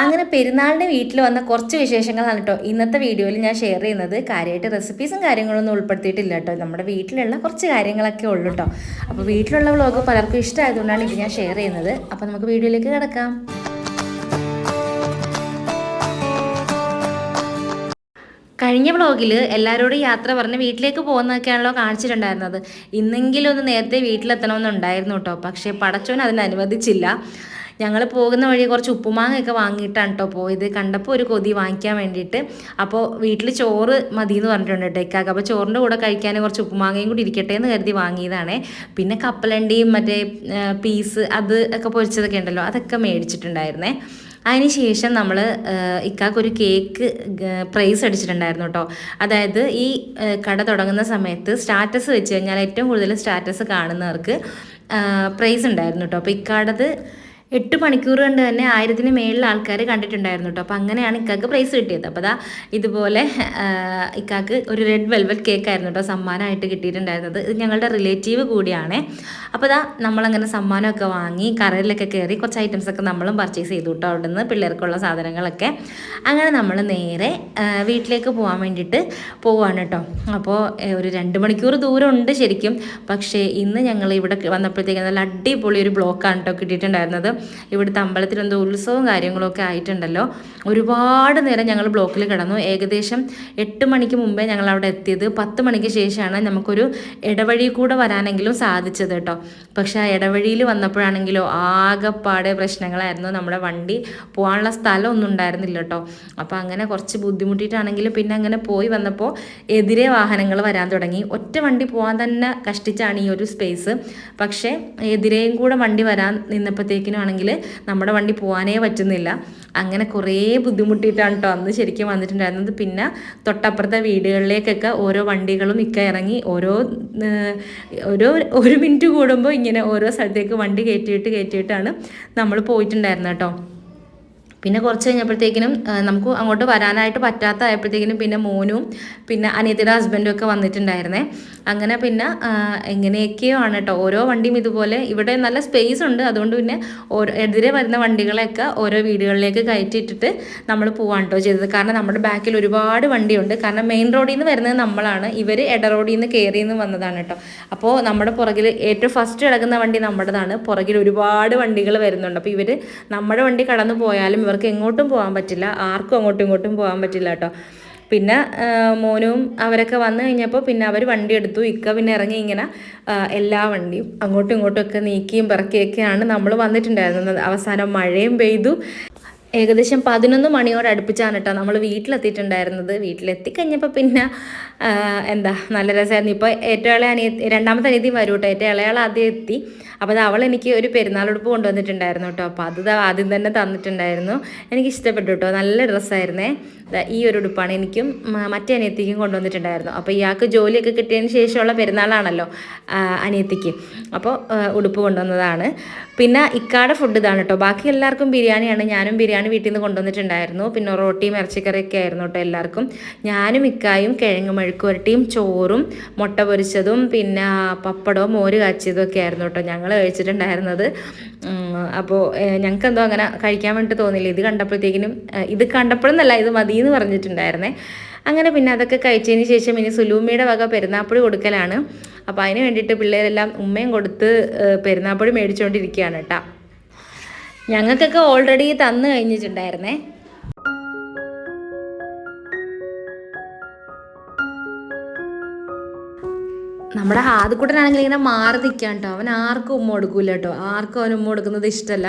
അങ്ങനെ പെരുന്നാളിന്റെ വീട്ടിൽ വന്ന കുറച്ച് വിശേഷങ്ങളാണ് കേട്ടോ. ഇന്നത്തെ വീഡിയോയിൽ ഞാൻ ഷെയർ ചെയ്യുന്നത് കാര്യമായിട്ട് റെസിപ്പീസും കാര്യങ്ങളൊന്നും ഉൾപ്പെടുത്തിയിട്ടില്ല കേട്ടോ. നമ്മുടെ വീട്ടിലുള്ള കുറച്ച് കാര്യങ്ങളൊക്കെ ഉള്ളൂ കേട്ടോ. അപ്പോൾ വീട്ടിലുള്ള വ്ളോഗ് പലർക്കും ഇഷ്ടമായതുകൊണ്ടാണ് ഇത് ഞാൻ ഷെയർ ചെയ്യുന്നത്. അപ്പോൾ നമുക്ക് വീഡിയോയിലേക്ക് കിടക്കാം. കഴിഞ്ഞ വ്ളോഗിൽ എല്ലാവരോടും യാത്ര പറഞ്ഞ് വീട്ടിലേക്ക് പോകുന്നതൊക്കെയാണല്ലോ കാണിച്ചിട്ടുണ്ടായിരുന്നത്. ഇന്നെങ്കിലും ഒന്ന് നേരത്തെ വീട്ടിലെത്തണമെന്നുണ്ടായിരുന്നു കേട്ടോ. പക്ഷേ പടച്ചോൻ അതിന് അനുവദിച്ചില്ല ഞങ്ങൾ പോകുന്ന വഴി കുറച്ച് ഉപ്പുമാങ്ങയൊക്കെ വാങ്ങിയിട്ടാണ് കേട്ടോ പോയത്. കണ്ടപ്പോൾ ഒരു കൊതി വാങ്ങിക്കാൻ വേണ്ടിയിട്ട്. അപ്പോൾ വീട്ടിൽ ചോറ് മതി എന്ന് പറഞ്ഞിട്ടുണ്ട് കേട്ടോ ഇക്കാക്ക്. അപ്പോൾ ചോറിന്റെ കൂടെ കഴിക്കാൻ കുറച്ച് ഉപ്പുമാങ്ങയും കൂടി ഇരിക്കട്ടെ എന്ന് കരുതി വാങ്ങിയതാണ്. പിന്നെ കപ്പലണ്ടിയും മറ്റേ പീസ് അത് ഒക്കെ പൊരിച്ചതൊക്കെ ഉണ്ടല്ലോ അതൊക്കെ മേടിച്ചിട്ടുണ്ടായിരുന്നേ. അതിനുശേഷം നമ്മൾ ഇക്കാക്കൊരു കേക്ക് പ്രൈസ് അടിച്ചിട്ടുണ്ടായിരുന്നു കേട്ടോ അതായത് ഈ കട തുടങ്ങുന്ന സമയത്ത് സ്റ്റാറ്റസ് വെച്ച് കഴിഞ്ഞാൽ ഏറ്റവും കൂടുതൽ സ്റ്റാറ്റസ് കാണുന്നവർക്ക് പ്രൈസ് ഉണ്ടായിരുന്നു കേട്ടോ അപ്പോൾ ഇക്കാടത് എട്ട് മണിക്കൂർ കൊണ്ട് തന്നെ ആയിരത്തിന് മേളിൽ ആൾക്കാർ കണ്ടിട്ടുണ്ടായിരുന്നു കേട്ടോ അപ്പോൾ അങ്ങനെയാണ് ഇക്കാക്ക് പ്രൈസ് കിട്ടിയത്. അപ്പോൾ അതാ ഇതുപോലെ ഇക്കാക്ക് ഒരു റെഡ് വെൽവെറ്റ് കേക്ക് ആയിരുന്നു കേട്ടോ സമ്മാനമായിട്ട് കിട്ടിയിട്ടുണ്ടായിരുന്നത്. ഇത് ഞങ്ങളുടെ റിലേറ്റീവ് കൂടിയാണ്. അപ്പോൾ അതാ നമ്മളങ്ങനെ സമ്മാനമൊക്കെ വാങ്ങി കറയിലൊക്കെ കയറി കുറച്ച് ഐറ്റംസ് ഒക്കെ നമ്മളും പർച്ചേസ് ചെയ്തു കേട്ടോ അവിടെ നിന്ന് പിള്ളേർക്കുള്ള സാധനങ്ങളൊക്കെ. അങ്ങനെ നമ്മൾ നേരെ വീട്ടിലേക്ക് പോകാൻ വേണ്ടിയിട്ട് പോവാണ് കേട്ടോ അപ്പോൾ ഒരു രണ്ട് മണിക്കൂർ ദൂരം ഉണ്ട് ശരിക്കും. പക്ഷേ ഇന്ന് ഞങ്ങൾ ഇവിടെ വന്നപ്പോഴത്തേക്ക് നല്ല അടിപൊളി ഒരു ബ്ലോക്കാണ് കേട്ടോ കിട്ടിയിട്ടുണ്ടായിരുന്നത്. ഇവിടുത്തെ അമ്പലത്തിൽ എന്തോ ഉത്സവവും കാര്യങ്ങളൊക്കെ ആയിട്ടുണ്ടല്ലോ. ഒരുപാട് നേരം ഞങ്ങൾ ബ്ലോക്കിൽ കിടന്നു. ഏകദേശം എട്ട് മണിക്ക് മുമ്പേ ഞങ്ങൾ അവിടെ എത്തിയത്. പത്ത് മണിക്ക് ശേഷമാണ് നമുക്കൊരു ഇടവഴി കൂടെ വരാനെങ്കിലും സാധിച്ചത് കേട്ടോ. പക്ഷേ ആ ഇടവഴിയിൽ വന്നപ്പോഴാണെങ്കിലോ ആകെപ്പാടെ പ്രശ്നങ്ങളായിരുന്നു. നമ്മുടെ വണ്ടി പോകാനുള്ള സ്ഥലമൊന്നും ഉണ്ടായിരുന്നില്ല കേട്ടോ. അപ്പോൾ അങ്ങനെ കുറച്ച് ബുദ്ധിമുട്ടിയിട്ടാണെങ്കിലും പിന്നെ അങ്ങനെ പോയി വന്നപ്പോൾ എതിരെ വാഹനങ്ങൾ വരാൻ തുടങ്ങി. ഒറ്റ വണ്ടി പോകാൻ തന്നെ കഷ്ടിച്ചാണ് ഈ ഒരു സ്പേസ്. പക്ഷേ എതിരെയും കൂടെ വണ്ടി വരാൻ നിന്നപ്പോഴത്തേക്കിനും ആണെങ്കിൽ നമ്മുടെ വണ്ടി പോകാനേ പറ്റുന്നില്ല. അങ്ങനെ കുറേ ബുദ്ധിമുട്ടിയിട്ടാണ് കേട്ടോ അന്ന് ശരിക്കും വന്നിട്ടുണ്ടായിരുന്നത്. പിന്നെ തൊട്ടപ്പുറത്തെ വീടുകളിലേക്കൊക്കെ ഓരോ വണ്ടികളും ഇക്ക ഇറങ്ങി ഓരോ ഓരോ ഒരു മിനിറ്റ് കൂടുമ്പോൾ ഇങ്ങനെ ഓരോ സ്ഥലത്തേക്ക് വണ്ടി കയറ്റിയിട്ട് കയറ്റിയിട്ടാണ് നമ്മൾ പോയിട്ടുണ്ടായിരുന്നത് കേട്ടോ പിന്നെ കുറച്ച് കഴിഞ്ഞപ്പോഴത്തേക്കിനും നമുക്ക് അങ്ങോട്ട് വരാനായിട്ട് പറ്റാത്ത പറ്റാത്തതായപ്പോഴത്തേക്കിനും പിന്നെ മോനും പിന്നെ അനിയത്തിയുടെ ഹസ്ബൻഡും ഒക്കെ വന്നിട്ടുണ്ടായിരുന്നേ. അങ്ങനെ പിന്നെ എങ്ങനെയൊക്കെയോ ആണ് കേട്ടോ ഓരോ വണ്ടിയും ഇതുപോലെ ഇവിടെ നല്ല സ്പേസ് ഉണ്ട്. അതുകൊണ്ട് പിന്നെ ഓരോ എതിരെ വരുന്ന വണ്ടികളെയൊക്കെ ഓരോ വീടുകളിലേക്ക് കയറ്റിയിട്ടിട്ട് നമ്മൾ പോവാണ് കേട്ടോ ചെയ്തത്. കാരണം നമ്മുടെ ബാക്കിൽ ഒരുപാട് വണ്ടിയുണ്ട്. കാരണം മെയിൻ റോഡിൽ നിന്ന് വരുന്നത് നമ്മളാണ്. ഇവർ എട റോഡിൽ നിന്ന് കയറി നിന്ന് വന്നതാണ് കേട്ടോ അപ്പോൾ നമ്മുടെ പുറകിൽ ഏറ്റവും ഫസ്റ്റ് കിടക്കുന്ന വണ്ടി നമ്മുടേതാണ്. പുറകിൽ ഒരുപാട് വണ്ടികൾ വരുന്നുണ്ട്. അപ്പോൾ ഇവർ നമ്മുടെ വണ്ടി കടന്നു പോയാലും ഇവർക്ക് എങ്ങോട്ടും പോകാൻ പറ്റില്ല. ആർക്കും അങ്ങോട്ടും ഇങ്ങോട്ടും പോകാൻ പറ്റില്ല കേട്ടോ. പിന്നെ മോനും അവരൊക്കെ വന്നു കഴിഞ്ഞപ്പോൾ പിന്നെ അവർ വണ്ടി എടുത്തു. ഇക്ക പിന്നെ ഇറങ്ങി ഇങ്ങനെ എല്ലാ വണ്ടിയും അങ്ങോട്ടും ഇങ്ങോട്ടും ഒക്കെ നീക്കിയും പിറക്കിയൊക്കെയാണ് നമ്മൾ വന്നിട്ടുണ്ടായിരുന്നത്. അവസാനം മഴയും പെയ്തു. ഏകദേശം പതിനൊന്ന് മണിയോട് അടുപ്പിച്ചാണ് കേട്ടോ നമ്മൾ വീട്ടിലെത്തിയിട്ടുണ്ടായിരുന്നത്. വീട്ടിലെത്തിക്കഴിഞ്ഞപ്പോൾ പിന്നെ എന്താ നല്ല രസമായിരുന്നു. ഇപ്പോൾ ഏറ്റവും ഇളയ അനിയത്തി രണ്ടാമത്തെ അനിയത്തി വരും കേട്ടോ. ഏറ്റവും ഇളയാൾ ആദ്യം എത്തി. അപ്പോൾ അത് അവൾ എനിക്ക് ഒരു പെരുന്നാളുടുപ്പ് കൊണ്ടുവന്നിട്ടുണ്ടായിരുന്നു കേട്ടോ. അപ്പോൾ അത് ആദ്യം തന്നെ തന്നിട്ടുണ്ടായിരുന്നു. എനിക്ക് ഇഷ്ടപ്പെട്ടു കേട്ടോ. നല്ല ഡ്രസ്സായിരുന്നേ ഈ ഒരു ഉടുപ്പാണ് എനിക്കും മറ്റേ അനിയത്തിക്കും കൊണ്ടുവന്നിട്ടുണ്ടായിരുന്നു. അപ്പോൾ ഇയാൾക്ക് ജോലിയൊക്കെ കിട്ടിയതിന് ശേഷമുള്ള പെരുന്നാളാണല്ലോ അനിയത്തിക്ക്. അപ്പോൾ ഉടുപ്പ് കൊണ്ടുവന്നതാണ്. പിന്നെ ഇക്കാടെ ഫുഡ് ഇതാണ് കേട്ടോ. ബാക്കി എല്ലാവർക്കും ബിരിയാണിയാണ്. ഞാനും ബിരിയാണി വീട്ടിൽ നിന്ന് കൊണ്ടുവന്നിട്ടുണ്ടായിരുന്നു. പിന്നെ റൊട്ടിയും ഇറച്ചിക്കറിയൊക്കെ ആയിരുന്നു കേട്ടോ എല്ലാവർക്കും. ഞാനും ഇക്കായും കിഴങ്ങ് മെഴുക്കുവരട്ടിയും ചോറും മുട്ട പൊരിച്ചതും പിന്നെ പപ്പടവും മോര് കാച്ചിയതും ഒക്കെ ആയിരുന്നു കേട്ടോ ഞങ്ങൾ കഴിച്ചിട്ടുണ്ടായിരുന്നത്. അപ്പോൾ ഞങ്ങൾക്ക് എന്തോ അങ്ങനെ കഴിക്കാൻ വേണ്ടിയിട്ട് തോന്നില്ല ഇത് കണ്ടപ്പോഴത്തേക്കിനും ഇത് കണ്ടപ്പോഴെന്നല്ല ഇത് മതി എന്ന് പറഞ്ഞിട്ടുണ്ടായിരുന്നേ. അങ്ങനെ പിന്നെ അതൊക്കെ കഴിച്ചതിന് ശേഷം ഇനി സുലൂമിയുടെ വക പെരുന്നാപ്പൊടി കൊടുക്കലാണ്. അപ്പോൾ അതിന് വേണ്ടിയിട്ട് പിള്ളേരെല്ലാം ഉമ്മയും കൊടുത്ത് പെരുന്നാപ്പൊടി മേടിച്ചുകൊണ്ടിരിക്കുകയാണ് കേട്ടോ. ഞങ്ങൾക്കൊക്കെ ഓൾറെഡി തന്നു കഴിഞ്ഞിട്ടുണ്ടായിരുന്നേ. നമ്മുടെ ഹാദക്കുട്ടനാണെങ്കിൽ ഇങ്ങനെ മാറി നിൽക്കാൻ കേട്ടോ അവൻ ആർക്കും ഉമ്മ കൊടുക്കൂല കേട്ടോ ആർക്കും അവൻ ഉമ്മ കൊടുക്കുന്നത് ഇഷ്ടമല്ല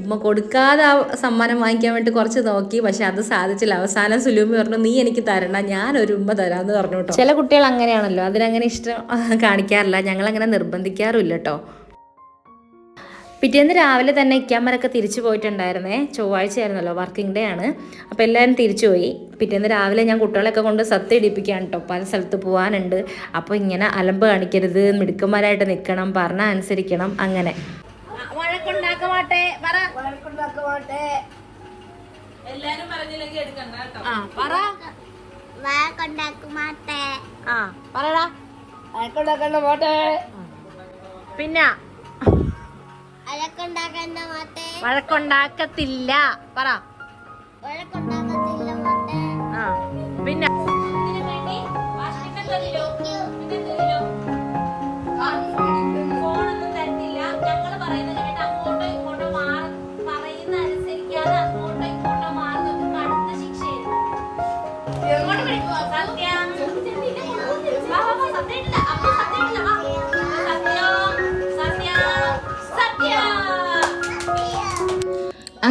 ഉമ്മ കൊടുക്കാതെ ആ സമ്മാനം വാങ്ങിക്കാൻ വേണ്ടി കുറച്ച് നോക്കി. പക്ഷെ അത് സാധിച്ചില്ല. അവസാനം സുലൂമി പറഞ്ഞു നീ എനിക്ക് തരണ്ട ഞാൻ ഒരു ഉമ്മ തരാമെന്ന് പറഞ്ഞു കേട്ടോ ചില കുട്ടികൾ അങ്ങനെയാണല്ലോ. അതിനങ്ങനെ ഇഷ്ടം കാണിക്കാറില്ല. ഞങ്ങളങ്ങനെ നിർബന്ധിക്കാറുമില്ല കേട്ടോ പിറ്റേന്ന് രാവിലെ തന്നെ ഇക്കാമരൊക്കെ തിരിച്ചു പോയിട്ടുണ്ടായിരുന്നേ. ചൊവ്വാഴ്ച ആയിരുന്നല്ലോ വർക്കിംഗ് ഡേ ആണ്. അപ്പോൾ എല്ലാവരും തിരിച്ചു പോയി. പിറ്റേന്ന് രാവിലെ ഞാൻ കുട്ടികളൊക്കെ കൊണ്ട് സത്യം ഇടിപ്പിക്കാൻ കേട്ടോ പല സ്ഥലത്ത് പോകാനുണ്ട് അപ്പോൾ ഇങ്ങനെ അലമ്പ് കാണിക്കരുത് മിടുക്കന്മാരായിട്ട് നിൽക്കണം പറഞ്ഞ അനുസരിക്കണം അങ്ങനെ. എടുക്കണ്ട ആ പറ. വഴക്കുണ്ടാക്കുമാട്ടെ. ആ പറടാ പിന്നെ വഴക്കുണ്ടാക്കത്തില്ല. പറ. വഴക്കുണ്ടാക്കത്തില്ല പിന്നെ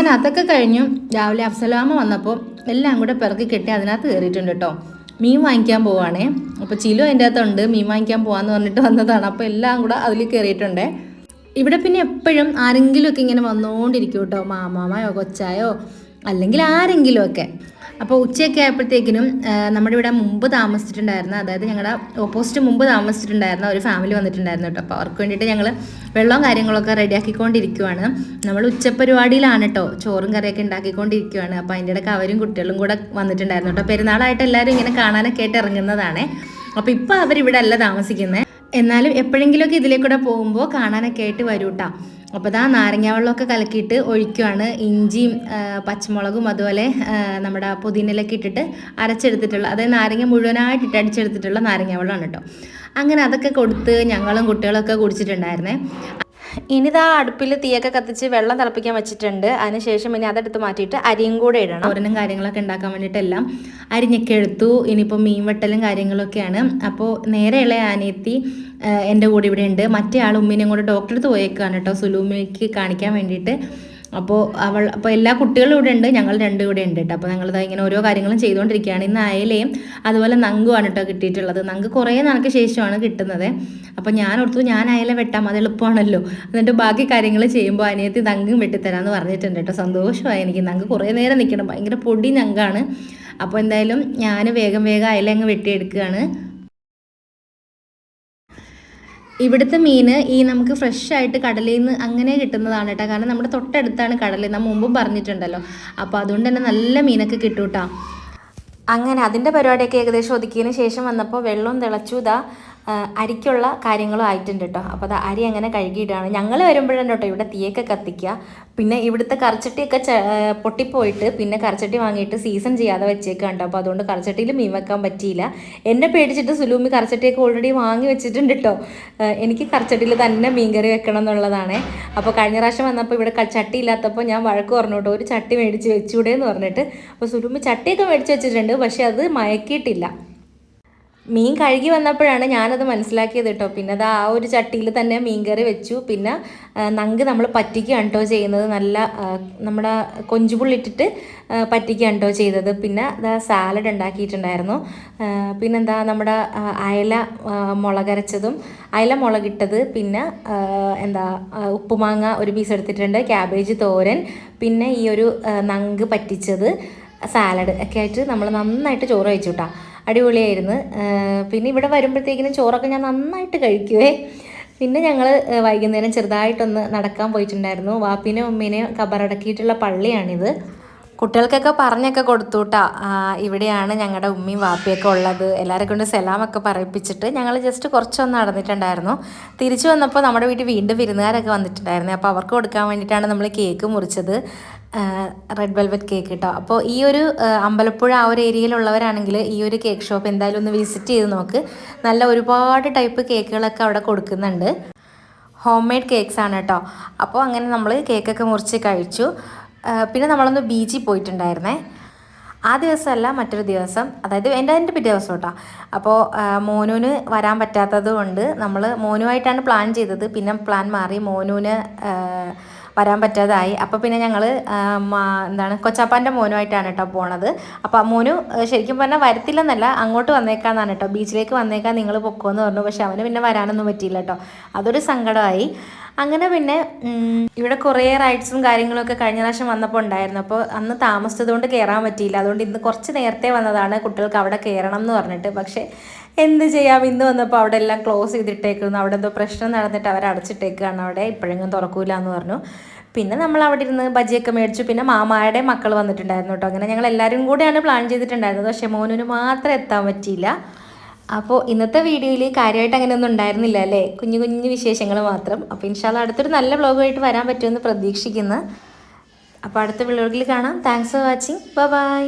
അങ്ങനെ അതൊക്കെ കഴിഞ്ഞു. രാവിലെ അഫ്സലാമ വന്നപ്പോൾ എല്ലാം കൂടെ പിറക്കി കെട്ടി അതിനകത്ത് കയറിയിട്ടുണ്ട് കേട്ടോ മീൻ വാങ്ങിക്കാൻ പോവാണേ. അപ്പോൾ ചിലു അതിന്റെ അകത്തുണ്ട്. മീൻ വാങ്ങിക്കാൻ പോകാമെന്ന് പറഞ്ഞിട്ട് വന്നതാണ്. അപ്പോൾ എല്ലാം കൂടെ അതിൽ കയറിയിട്ടുണ്ട്. ഇവിടെ പിന്നെ എപ്പോഴും ആരെങ്കിലുമൊക്കെ ഇങ്ങനെ വന്നുകൊണ്ടിരിക്കും കേട്ടോ മാമാമയോ കൊച്ചായോ അല്ലെങ്കിൽ ആരെങ്കിലുമൊക്കെ. അപ്പോൾ ഉച്ചയൊക്കെ ആയപ്പോഴത്തേക്കിനും നമ്മുടെ ഇവിടെ മുമ്പ് താമസിച്ചിട്ടുണ്ടായിരുന്ന അതായത് ഞങ്ങളുടെ ഓപ്പോസിറ്റ് മുമ്പ് താമസിച്ചിട്ടുണ്ടായിരുന്ന ഒരു ഫാമിലി വന്നിട്ടുണ്ടായിരുന്നു കേട്ടോ അപ്പോൾ അവർക്ക് വേണ്ടിയിട്ട് ഞങ്ങൾ വെള്ളവും കാര്യങ്ങളൊക്കെ റെഡിയാക്കിക്കൊണ്ടിരിക്കുവാണ്. നമ്മൾ ഉച്ചപരിപാടിയിലാണ് കേട്ടോ ചോറും കറിയൊക്കെ ഉണ്ടാക്കിക്കൊണ്ടിരിക്കുവാണ്. അപ്പോൾ അതിന്റെ ഇടയ്ക്ക് അവരും കുട്ടികളും കൂടെ വന്നിട്ടുണ്ടായിരുന്നു കേട്ടോ പെരുന്നാളായിട്ട് എല്ലാവരും ഇങ്ങനെ കാണാനൊക്കെ ആയിട്ട് ഇറങ്ങുന്നതാണേ. അപ്പോൾ ഇപ്പോൾ അവരിവിടെ അല്ല താമസിക്കുന്നത് എന്നാലും എപ്പോഴെങ്കിലുമൊക്കെ ഇതിലേക്കൂടെ പോകുമ്പോൾ കാണാനൊക്കെ ആയിട്ട് വരൂട്ടാ. അപ്പോൾ ഇതാ നാരങ്ങ വെള്ളമൊക്കെ കലക്കിയിട്ട് ഒഴിക്കുവാണ്. ഇഞ്ചിയും പച്ചമുളകും അതുപോലെ നമ്മുടെ പുതിനയിലൊക്കെ ഇട്ടിട്ട് അരച്ചെടുത്തിട്ടുള്ള അതായത് നാരങ്ങ മുഴുവനായിട്ട് ഇട്ട് അടിച്ചെടുത്തിട്ടുള്ള നാരങ്ങ വെള്ളമാണ് കേട്ടോ. അങ്ങനെ അതൊക്കെ കൊടുത്ത് ഞങ്ങളും കുട്ടികളൊക്കെ കുടിച്ചിട്ടുണ്ടായിരുന്നേ. ഇനിതാ അടുപ്പിൽ തീയൊക്കെ കത്തിച്ച് വെള്ളം തിളപ്പിക്കാൻ വെച്ചിട്ടുണ്ട്. അതിനുശേഷം ഇനി അതെടുത്ത് മാറ്റിയിട്ട് അരിയും കൂടെ ഇടണം. ഓരനും കാര്യങ്ങളൊക്കെ ഉണ്ടാക്കാൻ വേണ്ടിയിട്ടെല്ലാം അരിഞ്ഞൊക്കെ എടുത്തു. ഇനിയിപ്പോൾ മീൻ വെട്ടലും കാര്യങ്ങളൊക്കെയാണ്. അപ്പോൾ നേരെ അനിയത്തി ആനയെത്തി എന്റെ കൂടെ ഇവിടെ ഉണ്ട്. മറ്റേ ആൾ ഉമ്മീനെയും കൂടെ ഡോക്ടറെ അടുത്ത് പോയേക്കാണ് കേട്ടോ. സുലൂമിക്ക് കാണിക്കാൻ വേണ്ടിയിട്ട്. അപ്പോൾ അവൾ അപ്പോൾ എല്ലാ കുട്ടികളും ഇവിടെ ഉണ്ട് ഞങ്ങൾ രണ്ടും കൂടെ ഉണ്ട് കേട്ടോ അപ്പോൾ ഞങ്ങളിത് ഇങ്ങനെ ഓരോ കാര്യങ്ങളും ചെയ്തുകൊണ്ടിരിക്കുകയാണ്. ഇന്ന് അയലയും അതുപോലെ നങ്കുമാണ് കേട്ടോ കിട്ടിയിട്ടുള്ളത്. നങ്ക് കുറേ നാൾക്ക് ശേഷമാണ് കിട്ടുന്നത്. അപ്പോൾ ഞാൻ ഓർത്തു ഞാൻ അയല വെട്ടാം അത് എളുപ്പമാണല്ലോ. എന്നിട്ട് ബാക്കി കാര്യങ്ങൾ ചെയ്യുമ്പോൾ അനിയത്തി നങ്കും വെട്ടിത്തരാമെന്ന് പറഞ്ഞിട്ടുണ്ട് കേട്ടോ സന്തോഷമായി എനിക്ക്. നങ്ക് കുറേ നേരം നിൽക്കണം. ഭയങ്കര പൊടി നങ്കാണ്. അപ്പോൾ എന്തായാലും ഞാൻ വേഗം വേഗം അയല അങ്ങ് വെട്ടിയെടുക്കുകയാണ്. ഇവിടുത്തെ മീൻ ഈ നമുക്ക് ഫ്രഷ് ആയിട്ട് കടലിൽ നിന്ന് അങ്ങനെ കിട്ടുന്നതാണ് കേട്ടോ കാരണം നമ്മുടെ തൊട്ടടുത്താണ് കടൽ നാം മുമ്പും പറഞ്ഞിട്ടുണ്ടല്ലോ. അപ്പോൾ അതുകൊണ്ട് തന്നെ നല്ല മീനൊക്കെ കിട്ടും കേട്ടോ അങ്ങനെ അതിന്റെ പരിപാടിയൊക്കെ ഏകദേശം ഒതുക്കിയതിന് ശേഷം വന്നപ്പോൾ വെള്ളം തിളച്ചു ഇതാ അരിക്കുള്ള കാര്യങ്ങളും ആയിട്ടുണ്ട് കേട്ടോ അപ്പോൾ അത് അരി അങ്ങനെ കഴുകിയിട്ടാണ് ഞങ്ങൾ വരുമ്പോഴാണ് കേട്ടോ ഇവിടെ തീയൊക്കെ കത്തിക്കുക. പിന്നെ ഇവിടുത്തെ കറച്ചട്ടിയൊക്കെ പൊട്ടിപ്പോയിട്ട് പിന്നെ കറച്ചട്ടി വാങ്ങിയിട്ട് സീസൺ ചെയ്യാതെ വെച്ചേക്കാണ് കേട്ടോ അപ്പോൾ അതുകൊണ്ട് കറച്ചട്ടിയിൽ മീൻ വെക്കാൻ പറ്റിയില്ല. എന്നെ പേടിച്ചിട്ട് സുലൂമി കറച്ചട്ടിയൊക്കെ ഓൾറെഡി വാങ്ങി വെച്ചിട്ടുണ്ട് കേട്ടോ എനിക്ക് കറച്ചട്ടിയിൽ തന്നെ മീൻ കറി വെക്കണം എന്നുള്ളതാണ്. അപ്പോൾ കഴിഞ്ഞ പ്രാവശ്യം വന്നപ്പോൾ ഇവിടെ ചട്ടി ഇല്ലാത്തപ്പോൾ ഞാൻ വഴക്ക് പറഞ്ഞു കേട്ടോ ഒരു ചട്ടി മേടിച്ച് വെച്ചൂടെ എന്ന് പറഞ്ഞിട്ട്. അപ്പോൾ സുലൂമി ചട്ടിയൊക്കെ മേടിച്ച് വെച്ചിട്ടുണ്ട്. പക്ഷേ അത് മയക്കിയിട്ടില്ല. മീൻ കഴുകി വന്നപ്പോഴാണ് ഞാനത് മനസ്സിലാക്കിയത് കേട്ടോ. പിന്നെ അത് ആ ഒരു ചട്ടിയിൽ തന്നെ മീൻ കറി വെച്ചു. പിന്നെ നങ്ക് നമ്മൾ പറ്റിക്കുകയാണ് കേട്ടോ ചെയ്യുന്നത് നല്ല നമ്മുടെ കൊഞ്ചുപുള്ളിട്ടിട്ട് പറ്റിക്കുകയാണ് കേട്ടോ ചെയ്തത്. പിന്നെ അതാ സാലഡ് ഉണ്ടാക്കിയിട്ടുണ്ടായിരുന്നു. പിന്നെന്താ നമ്മുടെ അയല മുളകരച്ചതും അയല മുളകിട്ടത്. പിന്നെ എന്താ ഉപ്പുമാങ്ങ ഒരു പീസ് എടുത്തിട്ടുണ്ട്. ക്യാബേജ് തോരൻ പിന്നെ ഈ ഒരു നങ്ക് പറ്റിച്ചത് സാലഡ് ഒക്കെ ആയിട്ട് നമ്മൾ നന്നായിട്ട് ചോറ് കഴിച്ചു കേട്ടോ. അടിപൊളിയായിരുന്നു. പിന്നെ ഇവിടെ വരുമ്പോഴത്തേക്കിനും ചോറൊക്കെ ഞാൻ നന്നായിട്ട് കഴിക്കുവേ. പിന്നെ ഞങ്ങൾ വൈകുന്നേരം ചെറുതായിട്ടൊന്ന് നടക്കാൻ പോയിട്ടുണ്ടായിരുന്നു. വാപ്പിനെയും ഉമ്മീനെയും കബറടക്കിയിട്ടുള്ള പള്ളിയാണിത്. കുട്ടികൾക്കൊക്കെ പറഞ്ഞൊക്കെ കൊടുത്തു കേട്ടോ ഇവിടെയാണ് ഞങ്ങളുടെ ഉമ്മയും വാപ്പിയൊക്കെ ഉള്ളത്. എല്ലാവരെ കൊണ്ട് സലാമൊക്കെ പറയിപ്പിച്ചിട്ട് ഞങ്ങൾ ജസ്റ്റ് കുറച്ചൊന്ന് നടന്നിട്ടുണ്ടായിരുന്നു. തിരിച്ചു വന്നപ്പോൾ നമ്മുടെ വീട്ടിൽ വീണ്ടും വിരുന്നുകാരൊക്കെ വന്നിട്ടുണ്ടായിരുന്നു. അപ്പോൾ അവർക്ക് കൊടുക്കാൻ വേണ്ടിയിട്ടാണ് നമ്മൾ കേക്ക് മുറിച്ചത്. റെഡ് വെൽവെറ്റ് കേക്ക് കേട്ടോ അപ്പോൾ ഈ ഒരു അമ്പലപ്പുഴ ആ ഒരു ഏരിയയിലുള്ളവരാണെങ്കിൽ ഈ ഒരു കേക്ക് ഷോപ്പ് എന്തായാലും ഒന്ന് വിസിറ്റ് ചെയ്ത് നോക്ക്. നല്ല ഒരുപാട് ടൈപ്പ് കേക്കുകളൊക്കെ അവിടെ കൊടുക്കുന്നുണ്ട്. ഹോം മെയ്ഡ് കേക്ക്സ് ആണ് കേട്ടോ അപ്പോൾ അങ്ങനെ നമ്മൾ കേക്കൊക്കെ മുറിച്ച് കഴിച്ചു. പിന്നെ നമ്മളൊന്ന് ബീച്ചിൽ പോയിട്ടുണ്ടായിരുന്നേ. ആ ദിവസമല്ല മറ്റൊരു ദിവസം. അതായത് എന്റെ അതിന്റെ പിറ്റേ ദിവസം കേട്ടോ. അപ്പോൾ മോനുവിന് വരാൻ പറ്റാത്തത് കൊണ്ട് നമ്മൾ മോനുമായിട്ടാണ് പ്ലാൻ ചെയ്തത്. പിന്നെ പ്ലാൻ മാറി മോനുവിന് വരാൻ പറ്റാതായി. അപ്പോൾ പിന്നെ ഞങ്ങൾ എന്താണ് കൊച്ചാപ്പാന്റെ മോനുമായിട്ടാണ് കേട്ടോ പോണത്. അപ്പോൾ മോനു ശരിക്കും പറഞ്ഞാൽ വരത്തില്ലെന്നല്ല അങ്ങോട്ട് വന്നേക്കാന്നാണ് കേട്ടോ. ബീച്ചിലേക്ക് വന്നേക്കാൻ നിങ്ങൾ പൊക്കോന്ന് പറഞ്ഞു. പക്ഷെ അവന് പിന്നെ വരാനൊന്നും പറ്റിയില്ല കേട്ടോ. അതൊരു സങ്കടമായി. അങ്ങനെ പിന്നെ ഇവിടെ കുറേ റൈഡ്സും കാര്യങ്ങളൊക്കെ കഴിഞ്ഞ പ്രാവശ്യം വന്നപ്പോൾ ഉണ്ടായിരുന്നു. അപ്പോൾ അന്ന് താമസിച്ചതുകൊണ്ട് കയറാൻ പറ്റിയില്ല. അതുകൊണ്ട് ഇന്ന് കുറച്ച് നേരത്തെ വന്നതാണ് കുട്ടികൾക്ക് അവിടെ കയറണം എന്ന് പറഞ്ഞിട്ട്. പക്ഷേ എന്ത് ചെയ്യാം? ഇന്ന് വന്നപ്പോൾ അവിടെ എല്ലാം ക്ലോസ് ചെയ്തിട്ടേക്കുന്നു. അവിടെ എന്തോ പ്രശ്നം നടന്നിട്ട് അവർ അടച്ചിട്ടേക്കാണ്. അവിടെ ഇപ്പോഴെങ്കിലും തുറക്കൂല എന്ന് പറഞ്ഞു. പിന്നെ നമ്മൾ അവിടെ ഇരുന്ന് ബജിയൊക്കെ മേടിച്ചു. പിന്നെ മാമായുടെ മക്കൾ വന്നിട്ടുണ്ടായിരുന്നു കേട്ടോ. അങ്ങനെ ഞങ്ങൾ എല്ലാവരും കൂടെയാണ് പ്ലാൻ ചെയ്തിട്ടുണ്ടായിരുന്നത്. പക്ഷേ മോനുന് മാത്രം എത്താൻ പറ്റിയില്ല. അപ്പോൾ ഇന്നത്തെ വീഡിയോയിൽ കാര്യമായിട്ട് അങ്ങനെയൊന്നും ഉണ്ടായിരുന്നില്ല അല്ലേ? കുഞ്ഞു കുഞ്ഞു വിശേഷങ്ങൾ മാത്രം. അപ്പോൾ ഇൻഷാല്ല അടുത്തൊരു നല്ല വ്ളോഗുമായിട്ട് വരാൻ പറ്റുമെന്ന് പ്രതീക്ഷിക്കുന്നു. അപ്പോൾ അടുത്ത വ്ളോഗിൽ കാണാം. Thanks for watching bye